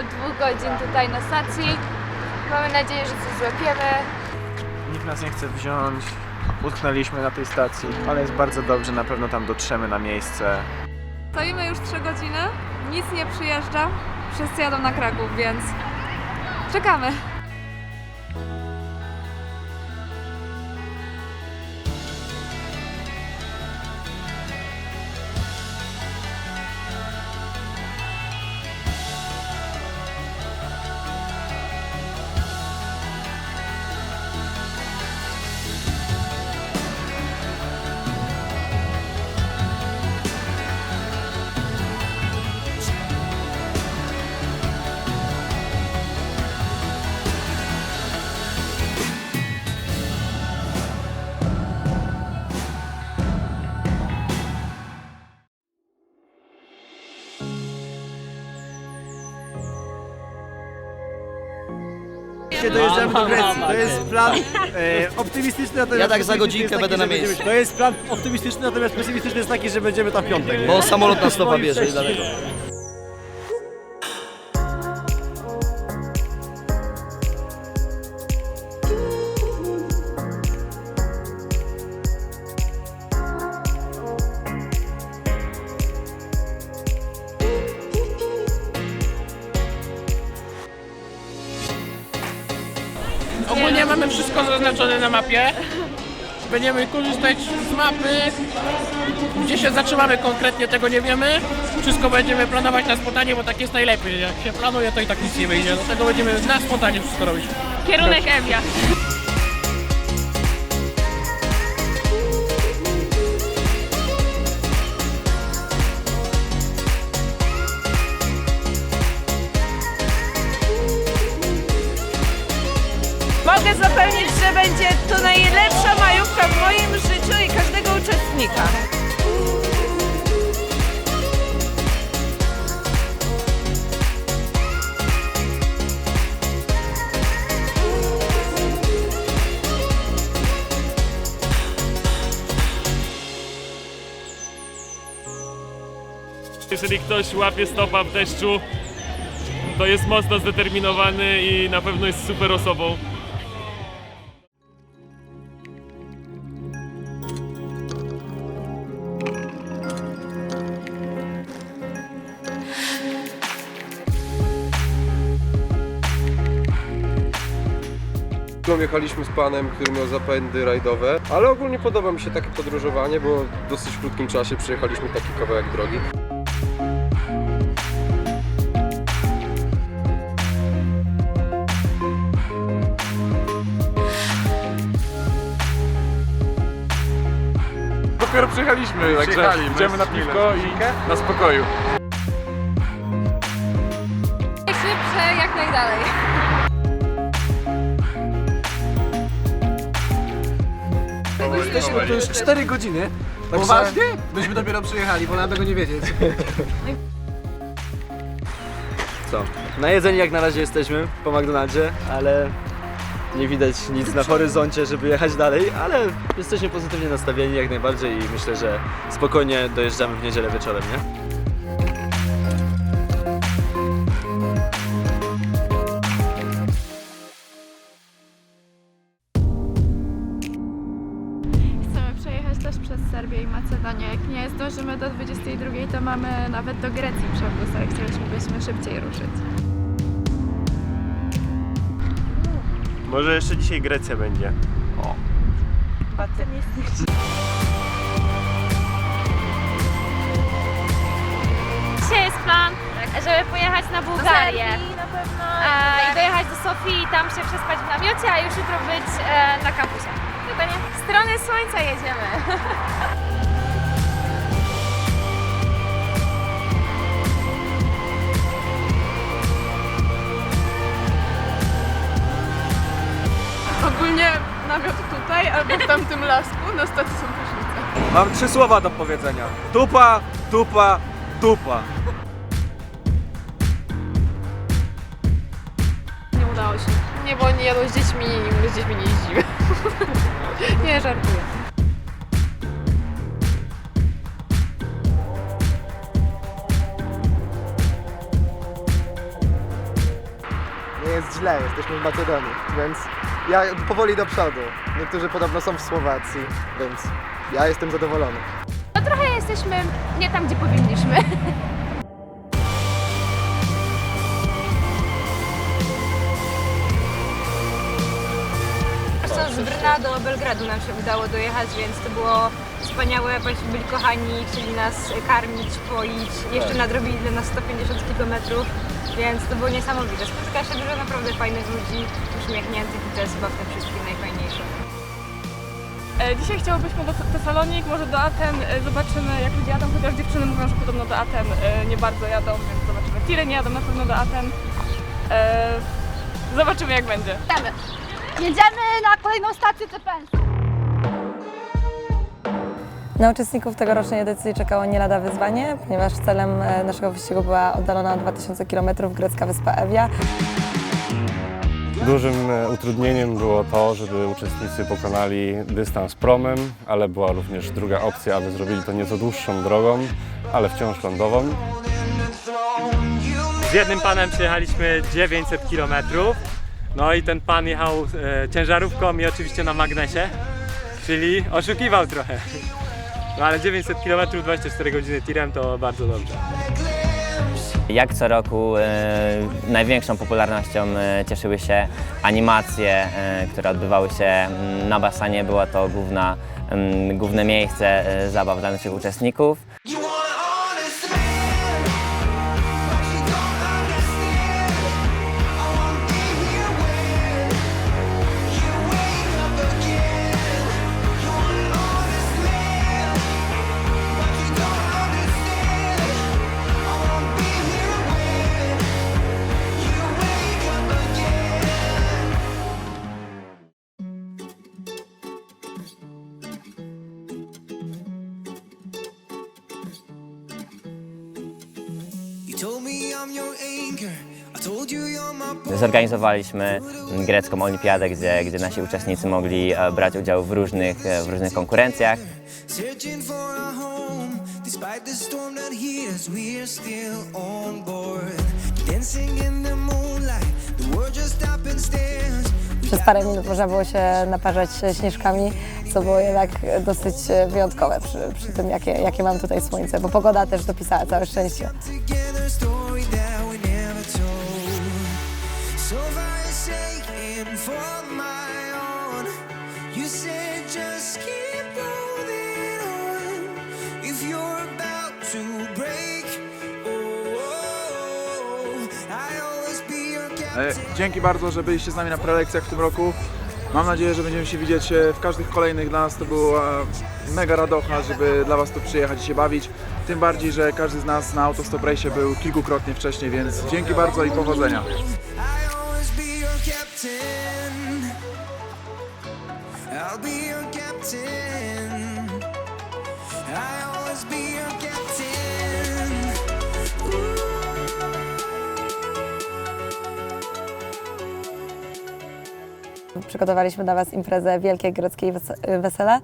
od dwóch godzin tutaj na stacji. Mamy nadzieję, że coś złapiemy. Nikt nas nie chce wziąć. Utknęliśmy na tej stacji, ale jest bardzo dobrze, na pewno tam dotrzemy na miejsce. Stoimy już 3 godziny, nic nie przyjeżdża. Wszyscy jadą na Kraków, więc czekamy. Dojeżdżamy do Grecji, to jest plan e, optymistyczny, natomiast Ja tak za pesymistyczny godzinkę jest taki, będę na że będziemy- miejscu. To jest plan optymistyczny, natomiast pesymistyczny jest taki, że będziemy tam w piątek. nie? Bo samolot na stopa Moim bierze i szczęściem. Mamy wszystko zaznaczone na mapie. Będziemy korzystać z mapy. Gdzie się zatrzymamy konkretnie, tego nie wiemy. Wszystko będziemy planować na spontanie, bo tak jest najlepiej. Jak się planuje, to i tak nic nie wyjdzie. Dlatego będziemy na spontanie wszystko robić. Kierunek Ewia. Zapewnić, że będzie to najlepsza majówka w moim życiu i każdego uczestnika. Jeżeli ktoś łapie stopa w deszczu, to jest mocno zdeterminowany i na pewno jest super osobą. Chwilą jechaliśmy z panem, który miał zapędy rajdowe, ale ogólnie podoba mi się takie podróżowanie, bo w dosyć krótkim czasie przejechaliśmy taki kawałek drogi. Dopiero przyjechaliśmy, także idziemy na piwko i na spokoju. Tu już 4 godziny. Poważnie? Byśmy dopiero przyjechali, wolałem tego nie wiedzieć. Co? Na jedzeniu jak na razie jesteśmy po McDonaldzie, ale nie widać nic na horyzoncie, żeby jechać dalej, ale jesteśmy pozytywnie nastawieni jak najbardziej i myślę, że spokojnie dojeżdżamy w niedzielę wieczorem, nie? Macedonię. Jak nie zdążymy do 22, to mamy nawet do Grecji przewóz, ale chcielibyśmy szybciej ruszyć. Może jeszcze dzisiaj Grecja będzie. Dzisiaj jest plan, żeby pojechać na Bułgarię. E, I dojechać do Sofii i tam się przespać w namiocie, a już jutro być e, na kampusie. Dokładnie. W stronę słońca jedziemy. namiot tutaj albo w tamtym lasku, na stacji są prysznice. Mam trzy słowa do powiedzenia. Tupa, tupa, tupa. Nie udało się. Nie, bo nie jadą z dziećmi i my z dziećmi nie jeździmy. nie, żartuję. Źle, jesteśmy w Macedonii, więc ja powoli do przodu. Niektórzy podobno są w Słowacji, więc ja jestem zadowolony. No trochę jesteśmy nie tam, gdzie powinniśmy. Co z Brna do Belgradu nam się udało dojechać, więc to było wspaniałe. Państwo byli kochani, chcieli nas karmić, poić, jeszcze nadrobili dla nas 150 km, więc to było niesamowite. Spotyka się dużo naprawdę fajnych ludzi, uśmiechniętych i to jest chyba w tym wszystkim najfajniejsze. E, Dzisiaj chciałobyśmy do Tesalonik, może do Aten. E, Zobaczymy jak ludzie jadą, chociaż dziewczyny mówią, że podobno do Aten e, nie bardzo jadą, więc zobaczymy. Tiry nie jadą na pewno do Aten. Zobaczymy jak będzie. Jedziemy na kolejną stację CPN. Na uczestników tegorocznej edycji czekało nie lada wyzwanie, ponieważ celem e, naszego wyścigu była oddalona o 2000 km grecka wyspa Evia. Dużym e, utrudnieniem było to, żeby uczestnicy pokonali dystans promem, ale była również druga opcja, aby zrobili to nieco dłuższą drogą, ale wciąż lądową. Z jednym panem przejechaliśmy 900 km. No i ten pan jechał e, ciężarówką i oczywiście na magnesie, czyli oszukiwał trochę. No ale 900 km, 24 godziny tirem to bardzo dobrze. Jak co roku e, największą popularnością e, cieszyły się animacje, e, które odbywały się mm, na basenie. Było to główna, mm, główne miejsce e, zabaw dla naszych uczestników. Zorganizowaliśmy grecką olimpiadę, gdzie, gdzie nasi uczestnicy mogli e, brać udział w różnych, e, w różnych konkurencjach. Przez parę minut można było się naparzać śnieżkami, co było jednak dosyć wyjątkowe przy, przy tym, jakie, jakie mam tutaj słońce, bo pogoda też dopisała całe szczęście. E, Dzięki bardzo, że byliście z nami na prelekcjach w tym roku. Mam nadzieję, że będziemy się widzieć e, w każdych kolejnych. Dla nas to była mega radocha, żeby dla Was tu przyjechać i się bawić. Tym bardziej, że każdy z nas na Autostop Race był kilkukrotnie wcześniej, więc dzięki bardzo i powodzenia. Przygotowaliśmy dla Was imprezę Wielkie Greckie Wes- Wesele.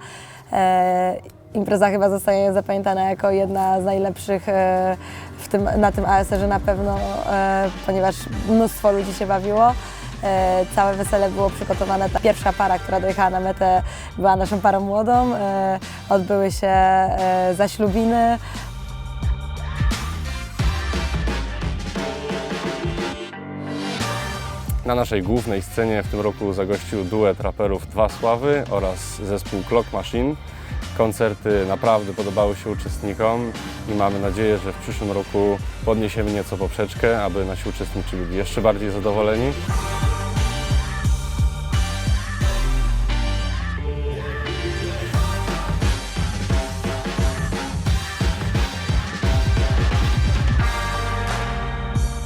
E, impreza chyba zostaje zapamiętana jako jedna z najlepszych e, w tym, na tym ASR-ze na pewno, e, ponieważ mnóstwo ludzi się bawiło. E, całe wesele było przygotowane. Ta pierwsza para, która dojechała na metę, była naszą parą młodą. E, odbyły się e, zaślubiny. Na naszej głównej scenie w tym roku zagościł duet raperów Dwa Sławy oraz zespół Clock Machine. Koncerty naprawdę podobały się uczestnikom i mamy nadzieję, że w przyszłym roku podniesiemy nieco poprzeczkę, aby nasi uczestnicy byli jeszcze bardziej zadowoleni.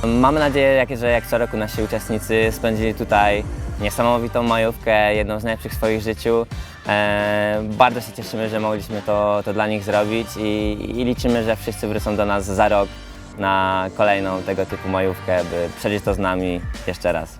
Mamy nadzieję, że jak co roku nasi uczestnicy spędzili tutaj niesamowitą majówkę, jedną z najlepszych w swoich życiu. E, bardzo się cieszymy, że mogliśmy to, to dla nich zrobić i, i liczymy, że wszyscy wrócą do nas za rok na kolejną tego typu majówkę, by przeżyć to z nami jeszcze raz.